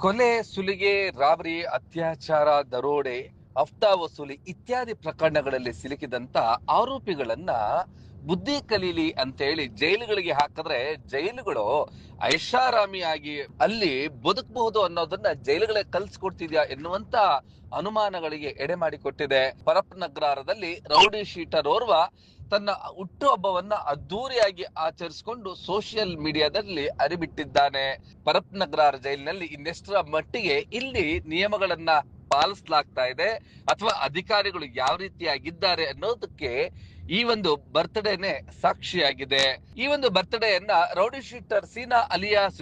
ಕೊಲೆ, ಸುಲಿಗೆ, ರಾಬರಿ, ಅತ್ಯಾಚಾರ, ದರೋಡೆ, ಹಫ್ತಾ ವಸೂಲಿ ಇತ್ಯಾದಿ ಪ್ರಕರಣಗಳಲ್ಲಿ ಸಿಲುಕಿದಂತ ಆರೋಪಿಗಳನ್ನ ಬುದ್ಧಿ ಕಲೀಲಿ ಅಂತೇಳಿ ಜೈಲುಗಳಿಗೆ ಹಾಕಿದ್ರೆ ಜೈಲುಗಳು ಐಷಾರಾಮಿಯಾಗಿ ಅಲ್ಲಿ ಬದುಕಬಹುದು ಅನ್ನೋದನ್ನ ಜೈಲುಗಳೇ ಕಲ್ಸ್ಕೊಡ್ತಿದ್ಯಾ ಎನ್ನುವಂತ ಅನುಮಾನಗಳಿಗೆ ಎಡೆ ಮಾಡಿಕೊಟ್ಟಿದೆ. ಪರಪ್ನಗ್ರಾರದಲ್ಲಿ ರೌಡಿ ಶೀಟರ್ ಓರ್ವ ತನ್ನ ಹುಟ್ಟುಹಬ್ಬವನ್ನ ಅದ್ದೂರಿಯಾಗಿ ಆಚರಿಸಿಕೊಂಡು ಸೋಷಿಯಲ್ ಮೀಡಿಯಾದಲ್ಲಿ ಅರಿಬಿಟ್ಟಿದ್ದಾನೆ ಪರಪ್ನಗ್ರಾರ ಜೈಲಿನಲ್ಲಿ ಇನ್ನೆಷ್ಟರ ಮಟ್ಟಿಗೆ ಇಲ್ಲಿ ನಿಯಮಗಳನ್ನ ಪಾಲಿಸಲಾಗ್ತಾ ಇದೆ, ಅಥವಾ ಅಧಿಕಾರಿಗಳು ಯಾವ ರೀತಿಯಾಗಿದ್ದಾರೆ ಅನ್ನೋದಕ್ಕೆ ಈ ಒಂದು ಬರ್ತ್ಡೇನೆ ಸಾಕ್ಷಿಯಾಗಿದೆ. ಈ ಒಂದು ಬರ್ತ್ಡೇಯನ್ನ rowdy sheeter Seena alias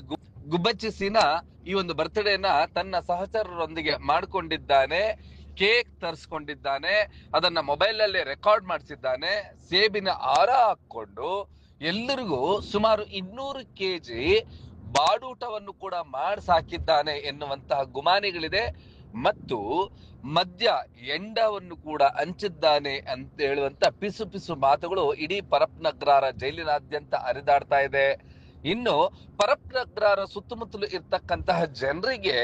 Gubbachchi Seena ಈ ಒಂದು ಬರ್ತ್ಡೇನ ತನ್ನ ಸಹಚರರೊಂದಿಗೆ ಮಾಡ್ಕೊಂಡಿದ್ದಾನೆ. ಕೇಕ್ ತರಿಸ್ಕೊಂಡಿದ್ದಾನೆ, ಅದನ್ನ ಮೊಬೈಲ್ ಅಲ್ಲಿ ರೆಕಾರ್ಡ್ ಮಾಡಿಸಿದ್ದಾನೆ ಸೇಬಿನ ಹಾರ ಹಾಕೊಂಡು ಎಲ್ಲರಿಗೂ ಸುಮಾರು ಇನ್ನೂರು ಕೆಜಿ ಬಾಡೂಟವನ್ನು ಕೂಡ ಮಾಡಿಸಾಕಿದ್ದಾನೆ ಎನ್ನುವಂತಹ ಗುಮಾನಿಗಳಿದೆ. ಮತ್ತು ಮದ್ಯ ಎಂಡವನ್ನು ಕೂಡ ಹಂಚಿದ್ದಾನೆ ಅಂತ ಹೇಳುವಂತ ಪಿಸು ಪಿಸು ಮಾತುಗಳು ಇಡೀ ಪರಪ್ನಗ್ರಾರ ಜೈಲಿನಾದ್ಯಂತ ಹರಿದಾಡ್ತಾ ಇದೆ. ಇನ್ನು ಪರಪ್ನಗ್ರಾರ ಸುತ್ತಮುತ್ತಲು ಇರ್ತಕ್ಕಂತಹ ಜನರಿಗೆ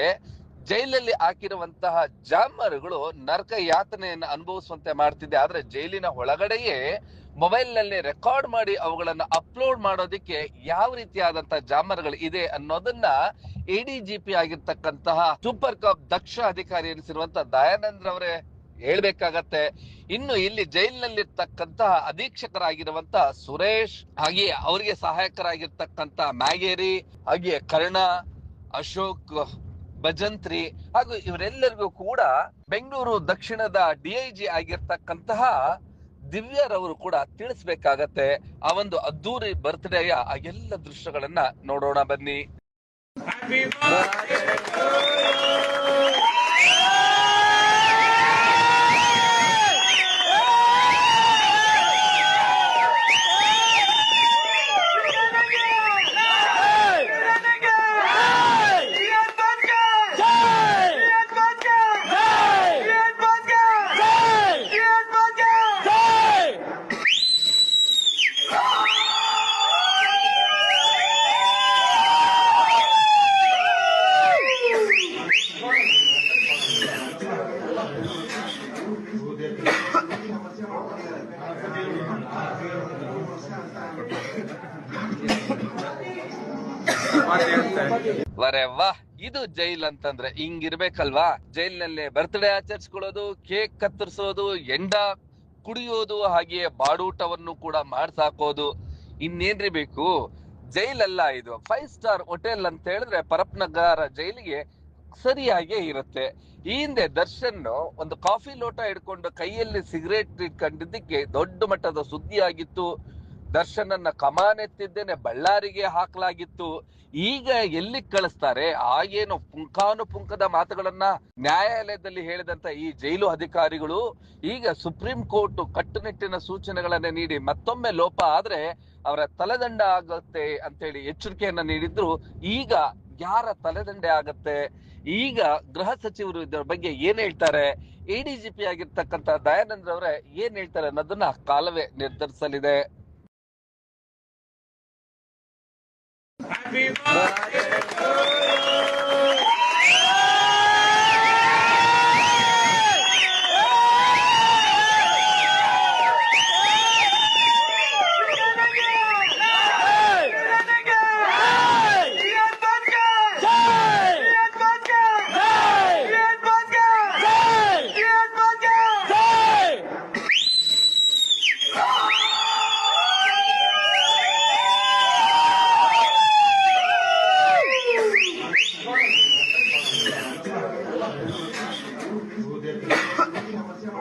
ಜೈಲಲ್ಲಿ ಹಾಕಿರುವಂತಹ ಜಾಮರುಗಳು ನರಕ ಯಾತನೆಯನ್ನು ಅನುಭವಿಸುವಂತೆ ಮಾಡ್ತಿದೆ. ಆದ್ರೆ ಜೈಲಿನ ಒಳಗಡೆಯೇ ಮೊಬೈಲ್ನಲ್ಲಿ ರೆಕಾರ್ಡ್ ಮಾಡಿ ಅವುಗಳನ್ನ ಅಪ್ಲೋಡ್ ಮಾಡೋದಕ್ಕೆ ಯಾವ ರೀತಿಯಾದಂತಹ ಜಾಮರ್ಗಳು ಇದೆ ಅನ್ನೋದನ್ನ ಪಿ ಆಗಿರ್ತಕ್ಕಂತಹ ಸೂಪರ್ ಕಾಪ್ ದಕ್ಷ ಅಧಿಕಾರಿ ಎನಿಸಿರುವಂತಹ ದಯಾನಂದ್ರ ಅವರೇ ಹೇಳ್ಬೇಕಾಗತ್ತೆ. ಇನ್ನು ಇಲ್ಲಿ ಜೈಲಿನಲ್ಲಿರ್ತಕ್ಕಂತಹ ಅಧೀಕ್ಷಕರಾಗಿರುವಂತಹ ಸುರೇಶ್, ಹಾಗೆಯೇ ಅವರಿಗೆ ಸಹಾಯಕರಾಗಿರ್ತಕ್ಕಂತ ಮ್ಯಾಗೇರಿ ಹಾಗೆ ಕರ್ಣ, ಅಶೋಕ್ ಭಜಂತ್ರಿ ಹಾಗೂ ಇವರೆಲ್ಲರಿಗೂ ಕೂಡ ಬೆಂಗಳೂರು ದಕ್ಷಿಣದ ಡಿಐಜಿ ಆಗಿರ್ತಕ್ಕಂತಹ ದಿವ್ಯರವರು ಕೂಡ ತಿಳಿಸ್ಬೇಕಾಗತ್ತೆ. ಆ ಒಂದು ಅದ್ದೂರಿ ಬರ್ತ್ಡೇಯ ಆ ಎಲ್ಲ ದೃಶ್ಯಗಳನ್ನ ನೋಡೋಣ ಬನ್ನಿ. ವರೆ ವಾ, ಇದು ಜೈಲ್ ಅಂತಂದ್ರೆ ಹಿಂಗಿರ್ಬೇಕಲ್ವಾ? ಜೈಲ್ನಲ್ಲೇ ಬರ್ತ್ಡೇ ಆಚರಿಸ್ಕೊಳ್ಳೋದು ಕೇಕ್ ಕತ್ತರಿಸೋದು, ಎಂಡ ಕುಡಿಯೋದು ಹಾಗೆಯೇ ಬಾಡೂಟವನ್ನು ಕೂಡ ಮಾಡ್ಸಾಕೋದು. ಇನ್ನೇನ್ರಿ ಬೇಕು? ಜೈಲಲ್ಲ ಇದು. ಫೈವ್ ಸ್ಟಾರ್ ಹೋಟೆಲ್ ಅಂತ ಹೇಳಿದ್ರೆ ಪರಪ್ನಗರ ಜೈಲಿಗೆ ಸರಿಯಾಗೇ ಇರುತ್ತೆ. ಈ ಹಿಂದೆ ದರ್ಶನ್ ಒಂದು ಕಾಫಿ ಲೋಟ ಹಿಡ್ಕೊಂಡು ಕೈಯಲ್ಲಿ ಸಿಗರೇಟ್ ಇಟ್ಕೊಂಡಿದ್ದಕ್ಕೆ ದೊಡ್ಡ ಮಟ್ಟದ ಸುದ್ದಿ ಆಗಿತ್ತು ದರ್ಶನ್ ಅನ್ನ ಕಮಾನೆತ್ತಿದ್ದೇನೆ ಬಳ್ಳಾರಿಗೆ ಹಾಕಲಾಗಿತ್ತು. ಈಗ ಎಲ್ಲಿ ಕಳಿಸ್ತಾರೆ? ಆಗೇನು ಪುಂಕಾನುಪುಂಕದ ಮಾತುಗಳನ್ನ ನ್ಯಾಯಾಲಯದಲ್ಲಿ ಹೇಳಿದಂತ ಈ ಜೈಲು ಅಧಿಕಾರಿಗಳು, ಈಗ ಸುಪ್ರೀಂ ಕೋರ್ಟ್ ಕಟ್ಟುನಿಟ್ಟಿನ ಸೂಚನೆಗಳನ್ನ ನೀಡಿ ಮತ್ತೊಮ್ಮೆ ಲೋಪ ಆದ್ರೆ ಅವರ ತಲೆದಂಡ ಆಗುತ್ತೆ ಅಂತೇಳಿ ಎಚ್ಚರಿಕೆಯನ್ನ ನೀಡಿದ್ರು. ಈಗ ಯಾರ ತಲೆದಂಡೆ ಆಗತ್ತೆ? ಈಗ ಗೃಹ ಸಚಿವರು ಇದರ ಬಗ್ಗೆ ಏನ್ ಹೇಳ್ತಾರೆ? ಎಡಿಜಿಪಿ ಆಗಿರ್ತಕ್ಕಂತ ದಯಾನಂದ್ ಅವರೇ ಏನ್ ಹೇಳ್ತಾರೆ ಅನ್ನೋದನ್ನ ಕಾಲವೇ ನಿರ್ಧರಿಸಲಿದೆ.